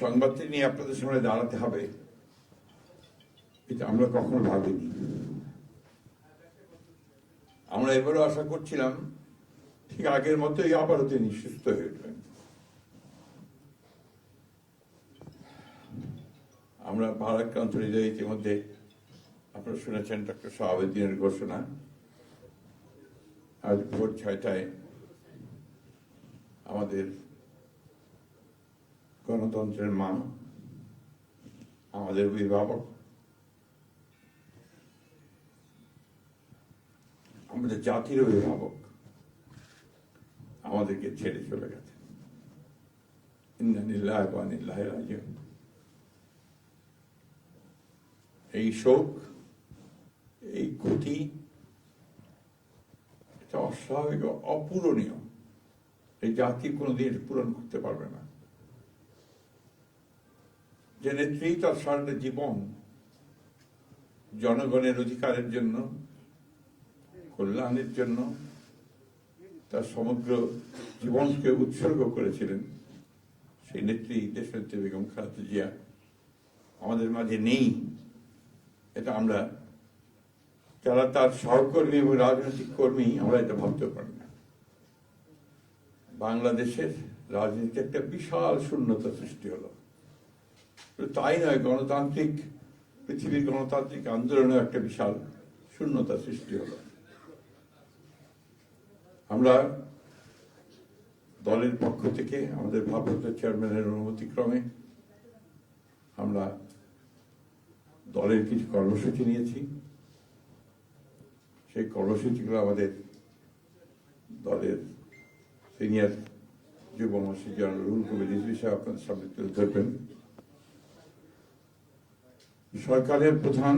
সংবাদটি নিয়ে আপনাদের সামনে দাঁড়াতে হবে, এটা আমরা কখনো ভাবিনি। আমরা এবারও আশা করছিলাম, ঠিক আগের মতোই আবারও তিনি সুস্থ হয়ে উঠবেন। আমরা ভারাক্রান্ত হৃদয় ইতিমধ্যে আপনারা শুনেছেন ডক্টর শাহাবুদ্দিনের ঘোষণা। আজ ভোর ছয়টায় আমাদের গণতন্ত্রের মা আমাদের অভিভাবক। আমাদের জাতির অভিভাবক আমাদেরকে ছেড়ে চলে গেছে। এই শোক, এই ক্ষতি, এটা অস্বাভাবিক অপূরণীয়। এই জাতি কোনোদিন পূরণ করতে পারবে না। যে নেত্রী তার সারাটা জীবন জনগণের অধিকারের জন্য, কল্যাণের জন্য, তার সমগ্র জীবনকে উৎসর্গ করেছিলেন। সেই নেত্রী দেশনেত্রী বেগম খালেদা জিয়া আমাদের মাঝে নেই। এটা আমরা, যারা তার সহকর্মী এবং রাজনৈতিক কর্মী, আমরা এটা ভাবতে পারি না। বাংলাদেশের রাজনীতিতে একটা বিশাল শূন্যতা সৃষ্টি হলো। তাই নয়, গণতান্ত্রিক, পৃথিবীর গণতান্ত্রিক আন্দোলনে একটা বিশাল শূন্যতা সৃষ্টি হলো। আমরা দলের পক্ষ থেকে, আমাদের ভারপ্রাপ্ত চেয়ারম্যানের অনুমতি ক্রমে আমরা দলের কিছু কর্মসূচি নিয়েছি। সেই কর্মসূচিগুলো আমাদের দলের সিনিয়র যুব মসজিদ জনাব রুহুল কবির সাহেব আপনাদের সামনে তুলে ধরবেন। সরকারের প্রধান,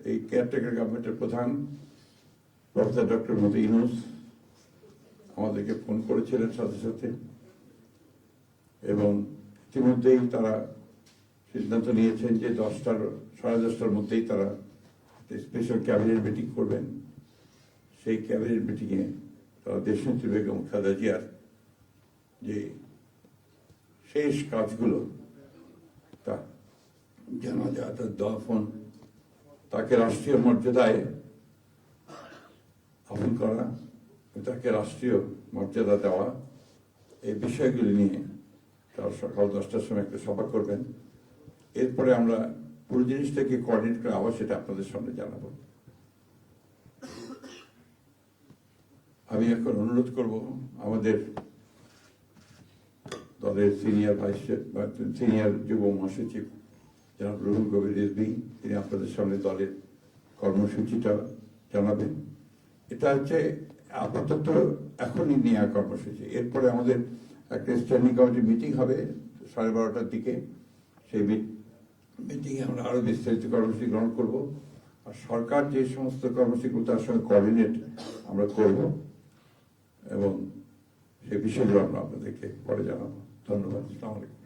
এই কেয়ারটেকার গভর্নমেন্টের প্রধান, প্রফেসর ডক্টর মতো ইনুস আমাদেরকে ফোন করেছিলেন সাথে সাথে। এবং ইতিমধ্যেই তারা সিদ্ধান্ত নিয়েছেন যে দশটার, সাড়ে দশটার মধ্যেই তারা স্পেশাল ক্যাবিনেট মিটিং করবেন। সেই ক্যাবিনেট মিটিংয়ে তারা দেশনেত্রী বেগম খালেদা জিয়ার যে শেষ কাজগুলো দফন তাকে রাষ্ট্রীয় মর্যাদায় আপন করা তাকে রাষ্ট্রীয় মর্যাদা দেওয়া এই বিষয়গুলি নিয়ে তারা সকাল দশটার সময় একটা সভা করবেন এরপরে আমরা পুরো জিনিসটাকে কোঅর্ডিনেট করে আবার সেটা আপনাদের সামনে জানাব আমি এখন অনুরোধ করব আমাদের দলের সিনিয়র ভাইস সিনিয়র যুব মহাসচিব জনাব রুহুল কবির রিজভি তিনি আপনাদের সামনে দলের কর্মসূচিটা জানাবেন। এটা হচ্ছে আপাতত এখনই নেওয়া কর্মসূচি। এরপরে আমাদের একটা স্ট্যান্ডিং কমিটি মিটিং হবে সাড়ে বারোটার দিকে। সেই মিটিংয়ে আমরা আরও বিস্তারিত কর্মসূচি গ্রহণ করব। আর সরকার যে সমস্ত কর্মসূচিগুলো তার সঙ্গে কোঅর্ডিনেট আমরা করব এবং সেই বিষয়গুলো আমরা আপনাদেরকে পরে জানাব। ধন্যবাদ। আসসালামু আলাইকুম।